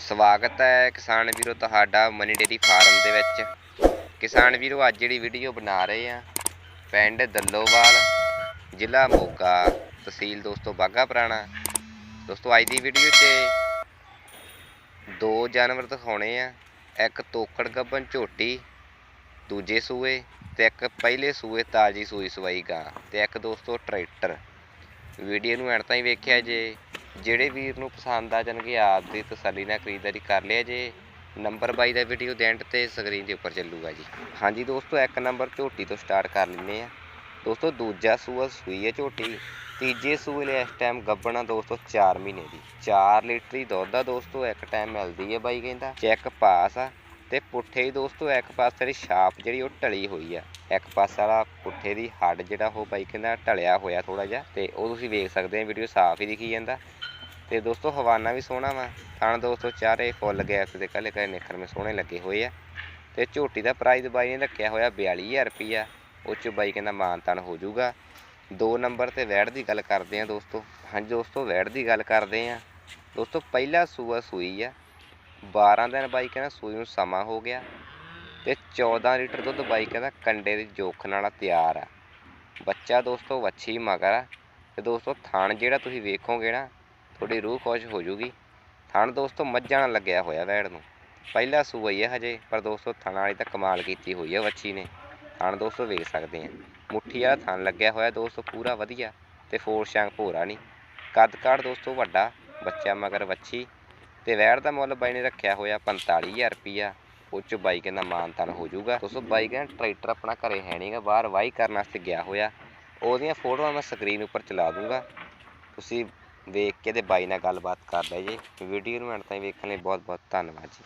ਸਵਾਗਤ ਹੈ ਕਿਸਾਨ ਵੀਰੋ ਤੁਹਾਡਾ ਮਨੀ ਡੇਰੀ ਫਾਰਮ ਦੇ ਵਿੱਚ। ਕਿਸਾਨ ਵੀਰੋ, ਅੱਜ ਜਿਹੜੀ ਵੀਡੀਓ ਬਣਾ ਰਹੇ ਆ ਪਿੰਡ ਦੱਲੋਵਾਲ, ਜ਼ਿਲ੍ਹਾ ਮੋਗਾ, ਤਹਿਸੀਲ ਦੋਸਤੋ ਬਾਗਾ ਪੁਰਾਣਾ। ਦੋਸਤੋ, ਅੱਜ ਦੀ ਵੀਡੀਓ 'ਚ ਦੋ ਜਾਨਵਰ ਦਿਖਾਉਣੇ ਆ। ਇੱਕ ਤੋਕੜ ਗੱਬਨ ਝੋਟੀ, ਦੂਜੇ ਸੂਏ ਤੇ ਇੱਕ ਪਹਿਲੇ ਸੂਏ ਤਾਜੀ ਸੂਈ ਸਵਾਈ ਗਾਂ ਤੇ ਇੱਕ ਦੋਸਤੋ ਟਰੈਕਟਰ। ਵੀਡੀਓ ਨੂੰ ਐਂਡ ਤਾਈਂ ਵੇਖਿਆ ਜੇ। ਜਿਹੜੇ ਵੀਰ ਨੂੰ ਪਸੰਦ ਆ ਜਾਣਗੇ, ਆਪ ਦੀ ਤਸੱਲੀ ਨਾਲ ਖਰੀਦਦਾਰੀ ਕਰ ਲਿਆ ਜੇ। ਨੰਬਰ ਬਾਈ ਦਾ ਵੀਡੀਓ ਦੇ ਐਂਡ ਤੇ ਸਕਰੀਨ ਦੇ ਉੱਪਰ ਚੱਲੂਗਾ ਜੀ। ਹਾਂਜੀ ਦੋਸਤੋ, ਇੱਕ ਨੰਬਰ ਝੋਟੀ ਤੋਂ ਸਟਾਰਟ ਕਰ ਲੈਂਦੇ ਆ। ਦੋਸਤੋ, ਦੂਜਾ ਸੂਆ ਸੂਈ ਹੈ ਝੋਟੀ। ਤੀਜੇ ਸੂਏ ਲਈ ਇਸ ਟਾਈਮ ਗੱਬਣਾ ਦੋਸਤੋ 4 ਮਹੀਨੇ ਦੀ। 4 ਲੀਟਰ ਦੀ ਦੁੱਧ ਆ ਦੋਸਤੋ, ਇੱਕ ਟਾਈਮ ਮਿਲਦੀ ਹੈ ਬਾਈ ਕਹਿੰਦਾ। ਚੈੱਕ ਪਾਸ ਆ। ਤੇ ਪੁੱਠੇ ਹੀ ਦੋਸਤੋ, ਇੱਕ ਪਾਸੇ ਦੀ ਛਾਪ ਜਿਹੜੀ ਉਹ ਢਲੀ ਹੋਈ ਆ। ਇੱਕ ਪਾਸਾ ਵਾਲਾ ਪੁੱਠੇ ਦੀ ਹੱਡ ਜਿਹੜਾ ਉਹ ਬਾਈ ਕਹਿੰਦਾ ਢਲਿਆ ਹੋਇਆ ਥੋੜਾ ਜਿਹਾ ਤੇ ਉਹ ਤੁਸੀਂ ਵੇਖ ਸਕਦੇ ਆ ਵੀਡੀਓ ਸਾਫ਼ ਹੀ ਦਿਖੀ ਜਾਂਦਾ। ਤੇ ਦੋਸਤੋ, ਹਵਾਨਾ ਵੀ ਸੋਹਣਾ ਵਾ। ਥਣ ਦੋਸਤੋ, ਚਾਰੇ ਫੁੱਲ ਗੈਸ ਦੇ ਕੱਲੇ ਕੱਲੇ ਨਿਖਰ ਮੇ ਸੋਹਣੇ ਲੱਗੇ ਹੋਏ ਆ। ਤੇ ਝੋਟੀ ਦਾ ਪ੍ਰਾਈਸ ਬਾਈ ਨੇ ਰੱਖਿਆ ਹੋਇਆ 42000 ਰੁਪਈਆ। ਉਹ ਚ ਬਾਈ ਕਹਿੰਦਾ ਮਾਨ ਤਾਨ ਹੋ ਜਾਊਗਾ। ਦੋ ਨੰਬਰ ਤੇ ਵੈੜ ਦੀ ਗੱਲ ਕਰਦੇ ਆ ਦੋਸਤੋ। ਹਾਂਜੀ ਦੋਸਤੋ, ਵੈੜ ਦੀ ਗੱਲ ਕਰਦੇ ਆ। ਦੋਸਤੋ, ਪਹਿਲਾ ਸੂਆ ਸੂਈ ਆ। 12 ਦਿਨ ਬਾਈ ਕਹਿੰਦਾ ਸੂਈ ਨੂੰ ਸਮਾਂ ਹੋ ਗਿਆ ਤੇ 14 ਲੀਟਰ ਦੁੱਧ ਬਾਈ ਕਹਿੰਦਾ ਕੰਡੇ ਦੇ ਜੋਖ ਨਾਲ ਤਿਆਰ ਆ। ਬੱਚਾ ਦੋਸਤੋ ਵੱਛੀ ਮਗਰ ਆ ਤੇ ਦੋਸਤੋ ਥਣ ਜਿਹੜਾ ਤੁਸੀਂ ਵੇਖੋਗੇ ਨਾ, ਤੁਹਾਡੀ ਰੂਹ ਖੁਸ਼ ਹੋ ਜੂਗੀ। ਥਣ ਦੋਸਤੋ ਮੱਝਾਂ ਨਾਲ ਲੱਗਿਆ ਹੋਇਆ ਵੈੜ ਨੂੰ। ਪਹਿਲਾ ਸੂਆ ਹੀ ਹੈ ਹਜੇ, ਪਰ ਦੋਸਤੋ ਥਣ ਵਾਲੀ ਤਾਂ ਕਮਾਲ ਕੀਤੀ ਹੋਈ ਹੈ ਵੱਛੀ ਨੇ। ਥਣ ਦੋਸਤੋ ਵੇਖ ਸਕਦੇ ਆ। ਮੁੱਠੀ ਵਾਲਾ ਥਣ ਲੱਗਿਆ ਹੋਇਆ ਦੋਸਤੋ ਪੂਰਾ ਵਧੀਆ ਤੇ ਫੋਰ ਸ਼ਾਂਗ ਭੋਰਾ ਨਹੀਂ। ਕੱਦ ਕਾੜ ਦੋਸਤੋ ਵੱਡਾ, ਬੱਚਾ ਮਗਰ ਵੱਛੀ। ਤੇ ਵੈੜ ਦਾ ਮੁੱਲ ਬਾਈ ਨੇ ਰੱਖਿਆ ਹੋਇਆ 45000 ਰੁਪਿਆ ਉਹ ਚ ਬਾਈ ਕਹਿੰਦਾ ਮਾਨ ਤਾਨ ਹੋ ਜਾਊਗਾ। ਦੋਸਤੋ ਬਾਈ ਕਹਿੰਦਾ ਟਰੈਕਟਰ ਆਪਣਾ ਘਰੇ ਹੈ ਨਹੀਂਗਾ ਬਾਹਰ ਵਾਹੀ ਕਰਨ ਵਾਸਤੇ ਗਿਆ ਹੋਇਆ। ਉਹਦੀਆਂ ਫੋਟੋਆਂ ਮੈਂ ਸਕਰੀਨ ਉੱਪਰ ਚਲਾ ਦੂੰਗਾ। ਤੁਸੀਂ ਵੇਖ ਕੇ ਤੇ ਬਾਈ ਨਾਲ ਗੱਲਬਾਤ ਕਰ ਲੈ ਜੇ। ਵੀਡੀਓ ਨੂੰ ਅੰਤ ਤਾਈਂ ਵੇਖਣ ਲਈ ਬਹੁਤ ਬਹੁਤ ਧੰਨਵਾਦ ਜੀ।